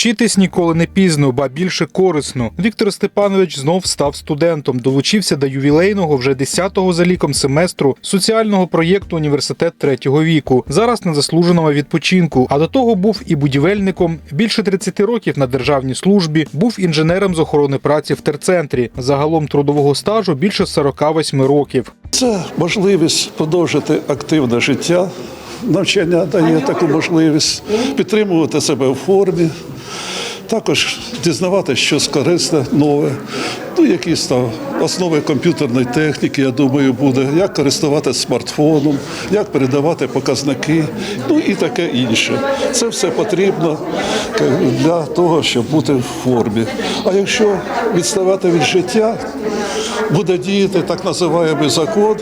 Вчитись ніколи не пізно, ба більше корисно. Віктор Степанович знов став студентом, долучився до ювілейного вже 10-го за ліком семестру соціального проєкту університет третього віку. Зараз на заслуженому відпочинку. А до того був і будівельником. Більше 30 років на державній службі, був інженером з охорони праці в терцентрі. Загалом трудового стажу більше 48 років. Це можливість продовжити активне життя. Навчання дає таку можливість підтримувати себе у формі, також дізнаватися щось корисне, нове, ну, якісь там основи комп'ютерної техніки, я думаю, буде, як користуватися смартфоном, як передавати показники, ну і таке інше. Це все потрібно е, для того, щоб бути в формі. А якщо відставати від життя, буде діяти так називаємий закон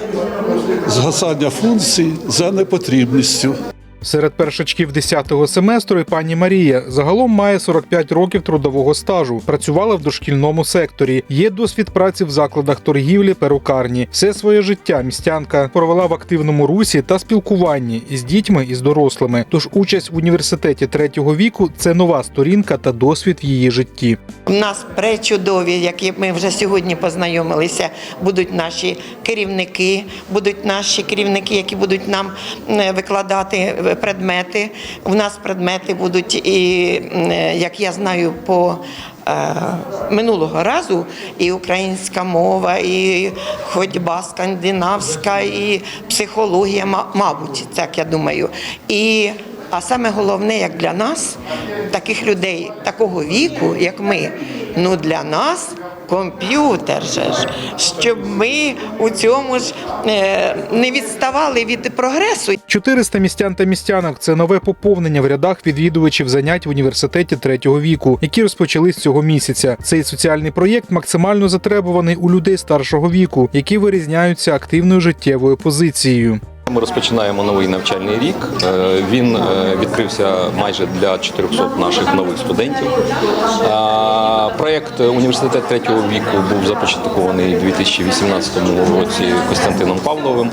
згасання функцій за непотрібністю. Серед першачків 10-го семестру і пані Марія загалом має 45 років трудового стажу. Працювала в дошкільному секторі. Є досвід праці в закладах торгівлі, перукарні. Все своє життя містянка провела в активному русі та спілкуванні із дітьми і з дорослими. Тож участь в університеті третього віку це нова сторінка та досвід в її житті. У нас пречудові, які ми вже сьогодні познайомилися, будуть наші керівники, будуть наші керівники, які будуть нам е, викладати предмети. У нас предмети будуть і, е, як я знаю, по е, минулого разу і українська мова, і ходьба скандинавська, і психологія, мабуть, так я думаю. І а саме головне, як для нас, таких людей такого віку, як ми, ну для нас комп'ютер же ж, щоб ми у цьому ж е, не відставали від прогресу. 400 містян та містянок це нове поповнення в рядах відвідувачів занять в університеті третього віку, які розпочались цього місяця. Цей соціальний проєкт максимально затребуваний у людей старшого віку, які вирізняються активною життєвою позицією. Ми розпочинаємо новий навчальний рік. Е, Він е, відкрився майже для 400 наших нових студентів. Проєкт університет третього віку був започаткований у 2018 році Костянтином Павловим.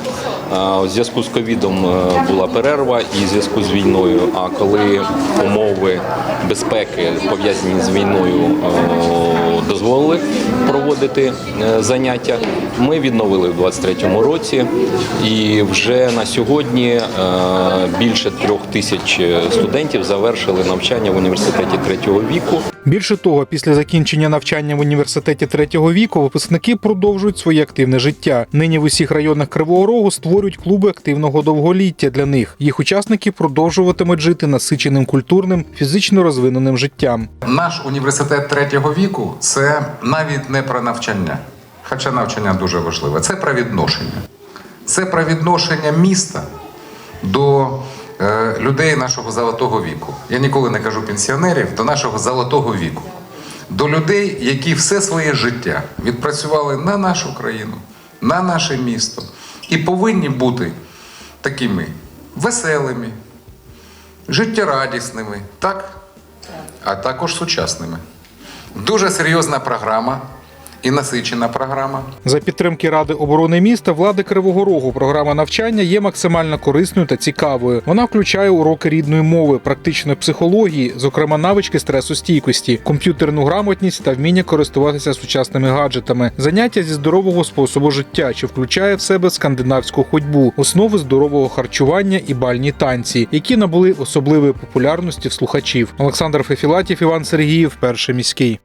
А, У зв'язку з ковідом е, була перерва і в зв'язку з війною. А коли умови безпеки пов'язані з війною е, дозволили проводити е, заняття, ми відновили в 23-му році і вже на сьогодні е, більше трьох тисяч студентів завершили навчання в університеті третього віку. Більше того, після закінчення навчання в університеті третього віку випускники продовжують своє активне життя. Нині в усіх районах Кривого Рогу створюють клуби активного довголіття для них. Їх учасники продовжуватимуть жити насиченим культурним, фізично розвиненим життям. Наш університет третього віку це навіть не про навчання, хоча навчання дуже важливе. Це про відношення. Це про відношення міста до е, людей нашого золотого віку. Я ніколи не кажу пенсіонерів, до нашого золотого віку. До людей, які все своє життя відпрацювали на нашу країну, на наше місто і повинні бути такими веселими, життєрадісними, так? а також сучасними. Дуже серйозна програма і насичена програма. За підтримки Ради оборони міста влади Кривого Рогу програма навчання є максимально корисною та цікавою. Вона включає уроки рідної мови, практичної психології, зокрема навички стресостійкості, комп'ютерну грамотність та вміння користуватися сучасними гаджетами, заняття зі здорового способу життя, що включає в себе скандинавську ходьбу, основи здорового харчування і бальні танці, які набули особливої популярності в слухачів. Олександр Фефілатів, Іван Сергіїв, перший міський.